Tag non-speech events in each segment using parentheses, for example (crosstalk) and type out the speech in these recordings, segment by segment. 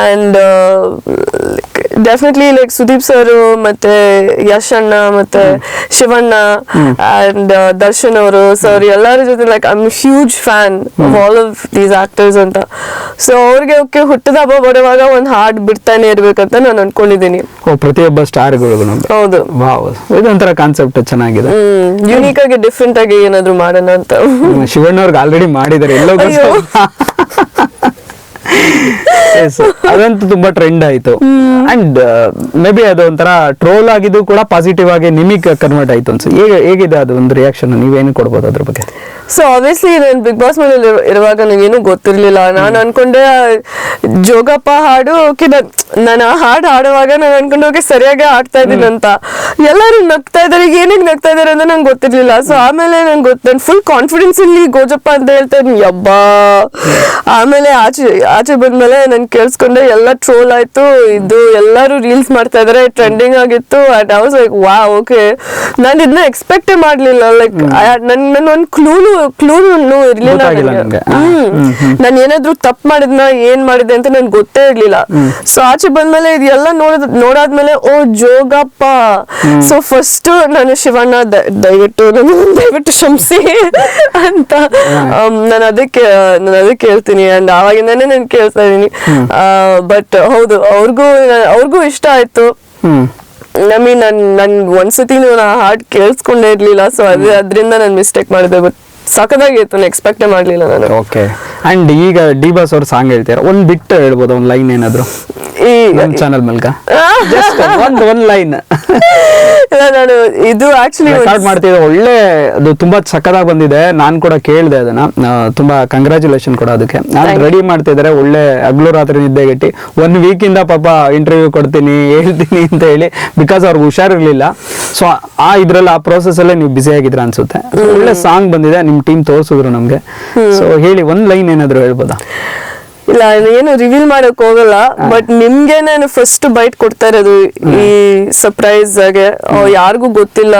And definitely like Sudeep sir ಮತ್ತೆ ಯಶ್ ಅಣ್ಣ ಮತ್ತೆ ಶಿವಣ್ಣ ಆ್ಯಂಡ್ ದರ್ಶನ್ ಅವರು ಸರ್ ಎಲ್ಲರ ಜೊತೆ like I huge fan all of these actors ಅಂತ. ಸೊ ಅವ್ರಿಗೆ ಓಕೆ ಹುಟ್ಟದ ಹಬ್ಬ ಬರುವಾಗ ಒಂದು ಹಾಡ್ ಬಿಡ್ತಾನೆ ಇರ್ಬೇಕಂತ ನಾನು ಅನ್ಕೊಂಡಿದ್ದೀನಿ ಓ ಪ್ರತಿಯೊಬ್ಬ ಸ್ಟಾರ್ಗಳಿಗೂ ಹೌದು. ಇದೊಂಥರ ಕಾನ್ಸೆಪ್ಟ್ ಚೆನ್ನಾಗಿದೆ. ಯುನೀಕ್ ಆಗಿ ಡಿಫ್ರೆಂಟ್ ಆಗಿ ಏನಾದ್ರು ಮಾಡೋಣ ಅಂತ. ಶಿವಣ್ಣ ಅವ್ರಿಗೆ ಆಲ್ರೆಡಿ ಮಾಡಿದ್ದಾರೆ ಎಲ್ಲೋ ಅದಂತೂ ತುಂಬಾ ಟ್ರೆಂಡ್ ಆಯ್ತು. ಅಂಡ್ ಮೇ ಬಿ ಅದು ಒಂಥರ ಟ್ರೋಲ್ ಆಗಿದ್ದು ಕೂಡ ಪಾಸಿಟಿವ್ ಆಗಿ ನಿಮಗ್ ಕನ್ವರ್ಟ್ ಆಯ್ತು ಅನ್ಸು. ಹೇಗೆ ಹೇಗಿದೆ ಅದು ಒಂದು ರಿಯಾಕ್ಷನ್ ನೀವೇನು ಕೊಡ್ಬೋದು ಅದ್ರ ಬಗ್ಗೆ? ಸೊ ಆಬ್ವಿಯಸ್ಲಿ ನಾನು ಬಿಗ್ ಬಾಸ್ ಮನೇಲಿ ಇರುವಾಗ ನನಗೇನು ಗೊತ್ತಿರಲಿಲ್ಲ. ನಾನು ಅನ್ಕೊಂಡೆ ಜೋಗಪ್ಪ ಹಾಡು ಓಕೆ ನಾನು ಆ ಹಾಡು ಹಾಡುವಾಗ ನಾನು ಅನ್ಕೊಂಡೆ ಓಕೆ ಸರಿಯಾಗಿ ಆಡ್ತಾ ಇದ್ದೀನಿ ಅಂತ. ಎಲ್ಲರೂ ನಗ್ತಾ ಇದಾರೆ ಏನಕ್ಕೆ ನಗ್ತಾ ಇದ್ದಾರೆ ಅಂತ ನಂಗೆ ಗೊತ್ತಿರಲಿಲ್ಲ. ಸೊ ಆಮೇಲೆ ನಂಗೆ ಗೊತ್ತ ಫುಲ್ ಕಾನ್ಫಿಡೆನ್ಸ್ ಇಲ್ಲಿ ಗೋಜಪ್ಪ ಅಂತ ಹೇಳ್ತಾ ಇದ್ದೀನಿ. ಯಬ್ಬಾ. ಆಮೇಲೆ ಆಚೆ ಆಚೆ ಬಂದ್ಮೇಲೆ ನಾನು ಕೇಳಿಸ್ಕೊಂಡೆ ಎಲ್ಲ ಟ್ರೋಲ್ ಆಯ್ತು. ಇದು ಎಲ್ಲರೂ ರೀಲ್ಸ್ ಮಾಡ್ತಾ ಇದಾರೆ ಟ್ರೆಂಡಿಂಗ್ ಆಗಿತ್ತು. And I was like wow okay ನಾನು ಇದನ್ನ ಎಕ್ಸ್ಪೆಕ್ಟೇ ಮಾಡ್ಲಿಲ್ಲ. ಲೈಕ್ ನನ್ ನನ್ ಒಂದು ಕ್ಲೂನು ಕ್ಲೂನು ಇರ್ಲಿಲ್ಲ ಹ್ಮ್. ನನಗೆ. ನಾನು ಏನಾದ್ರು ತಪ್ಪು ಮಾಡಿದ್ನ ಏನ್ ಮಾಡಿದೆ ಅಂತ ನನ್ಗೆ ಗೊತ್ತೇ ಇರ್ಲಿಲ್ಲ. ಸೊ ಆಚೆ ಬಂದ್ಮೇಲೆ ಇದೆಲ್ಲ ನೋಡಿದ್ ನೋಡಾದ್ಮೇಲೆ ಓ ಜೋಗಪ್ಪ. ಸೊ ಫಸ್ಟ್ ನಾನು ಶಿವಣ್ಣ ದಯವಿಟ್ಟು ನನ್ನ ದಯವಿಟ್ಟು ಕ್ಷಮಿಸಿ (laughs) ಅಂತ ನಾನು ಅದಕ್ಕೆ ನಾನು ಅದಕ್ಕೆ ಹೇಳ್ತೀನಿ. ಅಂಡ್ ಆವಾಗಿಂದಾನೇ ನಾನು ಕೇಳ್ತಾ ಇದೀನಿ ಬಟ್ ಹೌದು ಅವ್ರಿಗೂ ಅವ್ರಿಗೂ ಇಷ್ಟ ಆಯ್ತು. ನಮಿ ಐ ಮೀನ್ ನನ್ ನನ್ ಒಂದ್ಸತಿನೂ ನಾ ಹಾಡ್ ಕೇಳಿಸ್ಕೊಂಡೇ ಇರ್ಲಿಲ್ಲ ಸೊ ಅದೇ ಅದರಿಂದ ನಾನು ಮಿಸ್ಟೇಕ್ ಮಾಡಿದೆ ಬಟ್ ಸಖತ್ತಾಗಿತ್ತು ನಾನು ಎಕ್ಸ್ಪೆಕ್ಟೇ ಮಾಡ್ಲಿಲ್ಲ ನಾನು. ಓಕೆ ಅಂಡ್ ಈಗ ಡಿ ಬಾಸ್ ಅವ್ರ ಸಾಂಗ್ ಹೇಳ್ತೀರಾ? ಒಂದ್ ಬಿಟ್ಟು ಹೇಳ್ಬೋದು? ಒಂದ್ ಲೈನ್ ಏನಾದ್ರು? ಈ ನಮ್ ಚಾನಲ್ ಮೂಲಕ ಒಂದು ಒನ್ ಒಂದ್ ಲೈನ್ ನಾನು ಇದು ಆಕ್ಚುಲಿ ರೆಕಾರ್ಡ್ ಮಾಡ್ತಿದ್ದೆ ಒಳ್ಳೆ ಅದು ತುಂಬಾ ಸಕ್ಕದಾಗಿ ಬಂದಿದೆ. ನಾನು ಕೂಡ ಕೇಳಿದೆ ಅದನ್ನ. ತುಂಬಾ ಕಂಗ್ರಾಚುಲೇಷನ್ ಕೂಡ ಅದಕ್ಕೆ. ನಾನು. ರೆಡಿ ಮಾಡ್ತಿದ್ದಾರೆ ಒಳ್ಳೆ ಹಗ್ಲು ರಾತ್ರಿ ನಿದ್ದೆಗೆಟ್ಟಿ ಒನ್ ವೀಕ್ ಇಂದ ಪಾಪ ಇಂಟರ್ವ್ಯೂ ಕೊಡ್ತೀನಿ ಹೇಳ್ತೀನಿ ಅಂತ ಹೇಳಿ ಬಿಕಾಸ್ ಅವ್ರಿಗೆ ಹುಷಾರಿರ್ಲಿಲ್ಲ. ಸೊ ಆ ಇದ್ರಲ್ಲಿ ಆ ಪ್ರೋಸೆಸ್ ಅಲ್ಲೇ ನೀವು ಬಿಸಿ ಆಗಿದ್ರ ಅನ್ಸುತ್ತೆ. ಒಳ್ಳೆ ಸಾಂಗ್ ಬಂದಿದೆ ನಿಮ್ ಟೀಮ್ ತೋರಿಸಿದ್ರು ನಮ್ಗೆ. ಸೊ ಹೇಳಿ ಒಂದ್ ಲೈನ್ ಏನಾದ್ರು ಹೇಳ್ಬೋದಾ? ಇಲ್ಲ ಏನು ರಿವೀಲ್ ಮಾಡಕ್ ಹೋಗಲ್ಲ ಬಟ್ ನಿಮ್ಗೆ ನಾನು ಫಸ್ಟ್ ಬೈಟ್ ಕೊಡ್ತಾ ಇರೋದು ಈ ಸರ್ಪ್ರೈಸ್ ಆಗಿ ಯಾರಿಗೂ ಗೊತ್ತಿಲ್ಲ.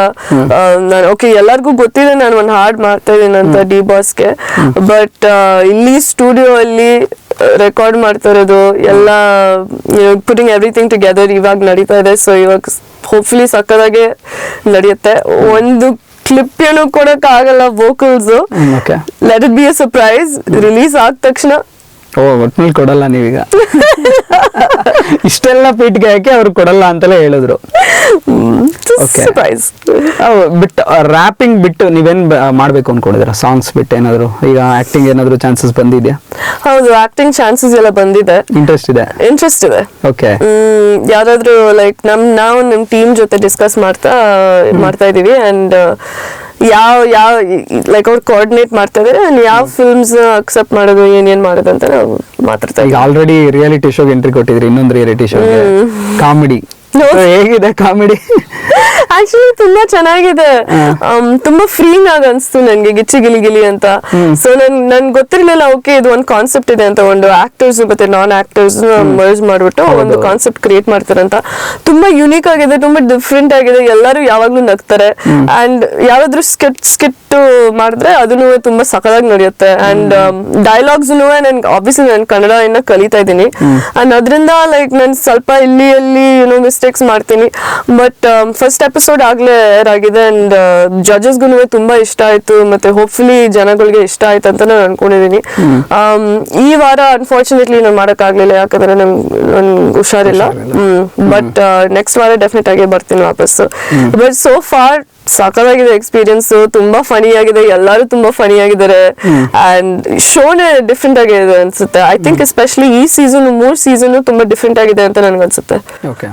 ನಾನು ಓಕೆ ಎಲ್ಲರಿಗೂ ಗೊತ್ತಿದೆ ನಾನು ಒಂದು ಹಾಡ್ ಮಾಡ್ತಾ ಇದ್ದೀನಿ ಅಂತ ಡಿ ಬಾಸ್ಗೆ ಬಟ್ ಇಲ್ಲಿ ಸ್ಟುಡಿಯೋ ಅಲ್ಲಿ ರೆಕಾರ್ಡ್ ಮಾಡ್ತಾ ಇರೋದು ಎಲ್ಲ ಪುಟಿಂಗ್ ಎವ್ರಿಥಿಂಗ್ ಟುಗೆದರ್ ಇವಾಗ ನಡೀತಾ ಇದೆ. ಸೊ ಇವಾಗ ಹೋಪ್ಫುಲಿ ಸಕ್ಕದಾಗೆ ನಡೆಯುತ್ತೆ. ಒಂದು ಕ್ಲಿಪ್ ಏನು ಕೊಡಕ್ ಆಗಲ್ಲ vocals let it be a surprise release ಆದ ತಕ್ಷಣ ಓ ಒಟ್ನಲ್ಲಿ ಕೊಡಲ್ಲ ನೀವೀಗ. ಇಷ್ಟೆಲ್ಲ ಪೀಠಿಗೆ ಹಾಕಿ ಅವ್ರು ಕೊಡಲ್ಲ ಅಂತಲೇ ಹೇಳಿದ್ರು. Okay. ಸರ್ಪ್ರೈಸ್ ಬಿಟ್ ರ್ಯಾಪಿಂಗ್ ಬಿಟ್ಟು ನೀವೇನ್ ಬ- ಮಾಡ್ಬೇಕು ಅನ್ಕೊಂಡಿದ್ದೀರಾ? ಸಾಂಗ್ಸ್ ಬಿಟ್ಟು ಏನಾದ್ರು? ಈಗ ಆಕ್ಟಿಂಗ್ ಏನಾದ್ರು ಚಾನ್ಸಸ್ ಬಂದಿದ್ಯಾ? ಹೌದು ಆಕ್ಟಿಂಗ್ ಚಾನ್ಸಸ್ ಎಲ್ಲ ಬಂದಿದೆ. ಇಂಟ್ರೆಸ್ಟ್ ಇದೆ? ಇಂಟ್ರೆಸ್ಟ್ ಇದೆ. ಓಕೆ ಯಾವ್ದಾದ್ರು ಲೈಕ್ ನಮ್ ನಾವು ನಮ್ ಟೀಮ್ ಜೊತೆ ಡಿಸ್ಕಸ್ ಮಾಡ್ತಾ ಮಾಡ್ತಾ ಇದೀವಿ ಅಂಡ್ ಯಾವ ಯಾವ ಲೈಕ್ ಅವ್ರು ಕೋಆರ್ಡಿನೇಟ್ ಮಾಡ್ತಾ ಇದ್ದಾರೆ ಯಾವ ಫಿಲ್ಮ್ಸ್ ಅಕ್ಸೆಪ್ಟ್ ಮಾಡೋದು ಏನೇನ್ ಮಾಡೋದು ಅಂತ ನಾವು ಮಾತಾಡ್ತಾ ಈಗ ಆಲ್ರೆಡಿ ರಿಯಾಲಿಟಿ ಶೋಗೆ ಎಂಟ್ರಿ ಕೊಟ್ಟಿದ್ರಿ ಇನ್ನೊಂದು ರಿಯಾಲಿಟಿ ಶೋ ಕಾಮಿಡಿ. ಹೇಗಿದೆ ಕಾಮಿಡಿ ಆಕ್ಚುಲಿ ತುಂಬಾ ಚೆನ್ನಾಗಿದೆ. ತುಂಬಾ ಫ್ರೀಂಗ್ ಆಗ ಅನ್ಸ್ತು ನನ್ಗೆ ಗಿಚ್ಚಿ ಗಿಲಿ ಗಿಲಿ ಅಂತ. ಸೊ ನನ್ ನನ್ ಗೊತ್ತಿರ್ಲಿಲ್ಲ ಓಕೆ ಇದು ಒಂದು ಕಾನ್ಸೆಪ್ಟ್ ಇದೆ ಅಂತ. ಒಂದು ಆಕ್ಟರ್ಸ್ ಮತ್ತೆ ನಾನ್ ಆಕ್ಟರ್ಸ್ ಮರ್ಜ್ ಮಾಡ್ಬಿಟ್ಟು ಒಂದು ಕಾನ್ಸೆಪ್ಟ್ ಕ್ರಿಯೇಟ್ ಮಾಡ್ತಾರಂತ. ತುಂಬಾ ಯುನೀಕ್ ಆಗಿದೆ ತುಂಬಾ ಡಿಫ್ರೆಂಟ್ ಆಗಿದೆ. ಎಲ್ಲರೂ ಯಾವಾಗ್ಲೂ ನಗ್ತಾರೆ. ಅಂಡ್ ಯಾವ್ದಾದ್ರು ಸ್ಕಿಟ್ ಸ್ಕಿಟ್ ಮಾಡಿದ್ರೆ ಅದನ್ನು ತುಂಬಾ ಸಕಲಾಗಿ ನಡೆಯುತ್ತೆ. ಅಂಡ್ ಡೈಲಾಗ್ಸ್ ನನ್ ಆಬ್ವಿಯಸ್ಲಿ ನಾನು ಕನ್ನಡ ಇನ್ನ ಕಲಿತಾ ಇದ್ದೀನಿ. ಅಂಡ್ ಅದರಿಂದ ಲೈಕ್ ನನ್ ಸ್ವಲ್ಪ ಇಲ್ಲಿ ಅಲ್ಲಿ ಏನೋ ಮಿಸ್ಟೇಕ್ಸ್ ಮಾಡ್ತೀನಿ. ಬಟ್ ಫಸ್ಟ್ ಎಪಿಸೋಡ್ ಆಗ್ಲೇ ಆಗಿದೆ ಅಂಡ್ ಜಡ್ಜಸ್ಗೂ ತುಂಬಾ ಇಷ್ಟ ಆಯ್ತು. ಮತ್ತೆ ಹೋಪ್ಫುಲಿ ಜನಗಳಿಗೆ ಇಷ್ಟ ಆಯ್ತು ಅಂತ ನಾನು ಅನ್ಕೊಂಡಿದೀನಿ. Um, ಈ ವಾರ ಅನ್ಫಾರ್ಚುನೇಟ್ಲಿ ನಾನು ಮಾಡಕ್ಕಾಗ್ಲಿಲ್ಲ ಯಾಕಂದ್ರೆ ನಂಗೆ ಹುಷಾರಿಲ್ಲ. ಬಟ್ ನೆಕ್ಸ್ಟ್ ವಾರ ಡೆಫಿನೆಟ್ ಆಗಿ ಬರ್ತೀನಿ ವಾಪಸ್. ಬಟ್ ಸೋ ಫಾರ್ ಸಾಕಾಗಿದೆ ಎಕ್ಸ್ಪೀರಿಯನ್ಸ್ ತುಂಬಾ ಫನಿ ಆಗಿದೆ ಎಲ್ಲರೂ ತುಂಬಾ ಫನಿ ಆಗಿದ್ದಾರೆ. ಅಂಡ್ ಶೋನೇ ಡಿಫ್ರೆಂಟ್ ಆಗಿದೆ ಅನ್ಸುತ್ತೆ. ಐ ಥಿಂಕ್ ಎಸ್ಪೆಷಲಿ ಈ ಸೀಸನ್ ಮೂರ್ ಸೀಸನ್ ತುಂಬಾ ಡಿಫ್ರೆಂಟ್ ಆಗಿದೆ ಅಂತ ನನ್ಗೆ ಅನ್ಸುತ್ತೆ. ಓಕೆ